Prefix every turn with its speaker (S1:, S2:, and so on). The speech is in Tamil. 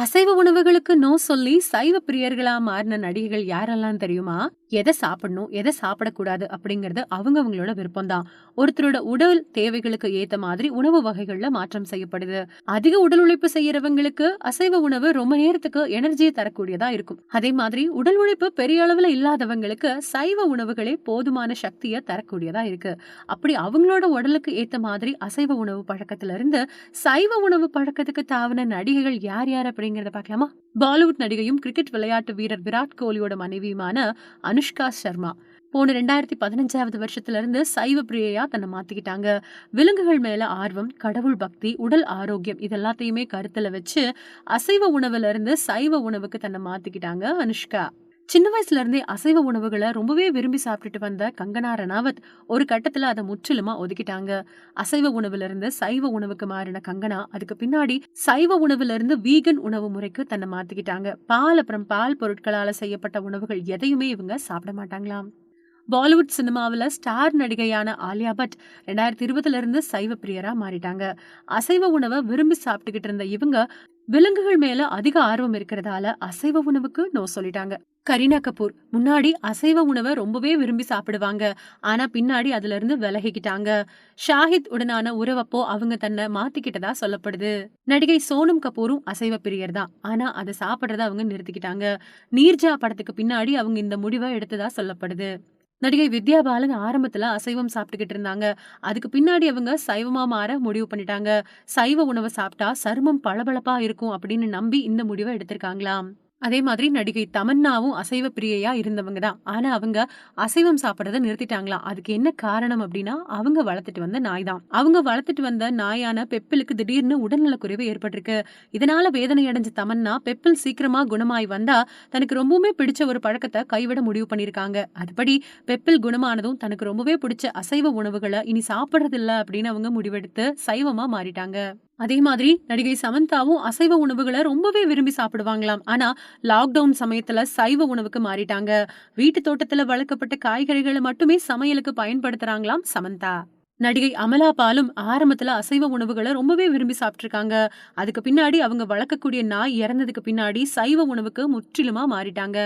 S1: அசைவ உணவுகளுக்கு நோ சொல்லி சைவ பிரியர்களா மாறின நடிகைகள் யாரெல்லாம் தெரியுமா? எதை சாப்பிடணும் எதை சாப்பிடக்கூடாது அப்படிங்கறது அவங்க அவங்களோட விருப்பம் தான் ஒருத்தரோட உடல் தேவைகளுக்கு ஏத்த மாதிரி உணவு வகைகள்ல மாற்றம் செய்யப்படுது. அதிக உடல் உழைப்பு செய்யறவங்களுக்கு அசைவ உணவு ரொம்ப நேரத்துக்கு எனர்ஜியை தரக்கூடியதா இருக்கும். அதே மாதிரி உடல் உழைப்பு பெரிய அளவுல இல்லாதவங்களுக்கு சைவ உணவுகளே போதுமான சக்தியை தரக்கூடியதா இருக்கு. அப்படி அவங்களோட உடலுக்கு ஏத்த மாதிரி அசைவ உணவு பழக்கத்துல இருந்து சைவ உணவு பழக்கத்துக்கு தாவின நடிகைகள் யார் யார் அப்படிங்கறத பார்க்கலாமா? பாலிவுட் நடிகையும் கிரிக்கெட் விளையாட்டு வீரர் விராட் கோலியோட மனைவியுமான அனுஷ்கா சர்மா போன ரெண்டாயிரத்தி பதினஞ்சாவது வருஷத்துல இருந்து சைவ பிரியையா தன்னை மாத்திக்கிட்டாங்க. விலங்குகள் மேல ஆர்வம் கடவுள் பக்தி உடல் ஆரோக்கியம் இதெல்லாத்தையுமே கருத்துல வச்சு அசைவ உணவுல இருந்து சைவ உணவுக்கு தன்னை மாத்திக்கிட்டாங்க அனுஷ்கா. சின்ன வயசுல இருந்தே அசைவ உணவுகளை ரொம்பவே விரும்பி சாப்பிட்டுட்டு வந்த கங்கனா ரணாவத் ஒரு கட்டத்துல அதை முற்றிலுமா ஒதுக்கிட்டாங்க. அசைவ உணவுல இருந்து சைவ உணவுக்கு மாறின கங்கனா அதுக்கு பின்னாடி சைவ உணவுல இருந்து வீகன் உணவு முறைக்கு தன்னை மாத்திக்கிட்டாங்க. பால் அப்புறம் பால் பொருட்களால செய்யப்பட்ட உணவுகள் எதையுமே இவங்க சாப்பிட மாட்டாங்களாம். பாலிவுட் சினிமாவில் ஸ்டார் நடிகையான ஆலியா பட் ரெண்டாயிரத்தி இருபதுல இருந்து சைவ பிரியரா மாறிட்டாங்க. அசைவ உணவை விரும்பி சாப்பிட்டுக்கிட்டு இருந்த இவங்க விலங்குகள் மேல அதிக ஆர்வம் இருக்கிறதால அசைவ உணவுக்கு நோ சொல்லிட்டாங்க. கரீனா கபூர் முன்னாடி அசைவ உணவை ரொம்பவே விரும்பி சாப்பிடுவாங்க. ஆனா பின்னாடி அதுல இருந்து விலகிக்கிட்டாங்க. ஷாஹித் உடனான உறவப்போ அவங்க தன்னை மாத்திக்கிட்டதா சொல்லப்படுது. நடிகை சோனம் கபூரும் அசைவ பிரியர் தான். ஆனா அதை சாப்பிடுறத அவங்க நிறுத்திக்கிட்டாங்க. நீர்ஜா படத்துக்கு பின்னாடி அவங்க இந்த முடிவை எடுத்ததா சொல்லப்படுது. நடிகை வித்யா பாலன் ஆரம்பத்துல அசைவம் சாப்பிட்டுக்கிட்டு இருந்தாங்க. அதுக்கு பின்னாடி அவங்க சைவமா மாற முடிவு பண்ணிட்டாங்க. சைவ உணவை சாப்பிட்டா சருமம் பளபளப்பா இருக்கும் அப்படின்னு நம்பி இந்த முடிவை எடுத்திருக்காங்களாம். அதே மாதிரி நடிகை தமன்னாவும் அசைவ பிரியையா இருந்தவங்க தான். ஆனா அவங்க அசைவம் சாப்பிட்றத நிறுத்திட்டாங்களாம் அதுக்கு என்ன காரணம் அப்படின்னா அவங்க வளர்த்துட்டு வந்த நாய் தான். அவங்க வளர்த்துட்டு வந்த நாயான பெப்பிலுக்கு திடீர்னு உடல்நலக்குறைவு ஏற்பட்டிருக்கு. இதனால வேதனை அடைஞ்ச தமன்னா பெப்பில் சீக்கிரமா குணமாய் வந்தா தனக்கு ரொம்பவுமே பிடிச்ச ஒரு பழக்கத்தை கைவிட முடிவு பண்ணியிருக்காங்க. அதுபடி பெப்பில் குணமானதும் தனக்கு ரொம்பவே பிடிச்ச அசைவ உணவுகளை இனி சாப்பிட்றதில்ல அப்படின்னு அவங்க முடிவெடுத்து சைவமா மாறிட்டாங்க. அதே மாதிரி நடிகை சமந்தாவும் அசைவ உணவுகளை ரொம்பவே விரும்பி சாப்பிடுவாங்களாம். ஆனா லாக்டவுன் சமயத்துல சைவ உணவுக்கு மாறிட்டாங்க. வீட்டு தோட்டத்துல வளர்க்கப்பட்ட காய்கறிகளை மட்டுமே சமையலுக்கு பயன்படுத்துறாங்களாம் சமந்தா. நடிகை அமலா பாலும் ஆரம்பத்துல அசைவ உணவுகளை ரொம்பவே விரும்பி சாப்பிட்ருக்காங்க அதுக்கு பின்னாடி அவங்க வளர்க்கக்கூடிய நாய் இறந்ததுக்கு பின்னாடி சைவ உணவுக்கு முற்றிலுமா மாறிட்டாங்க.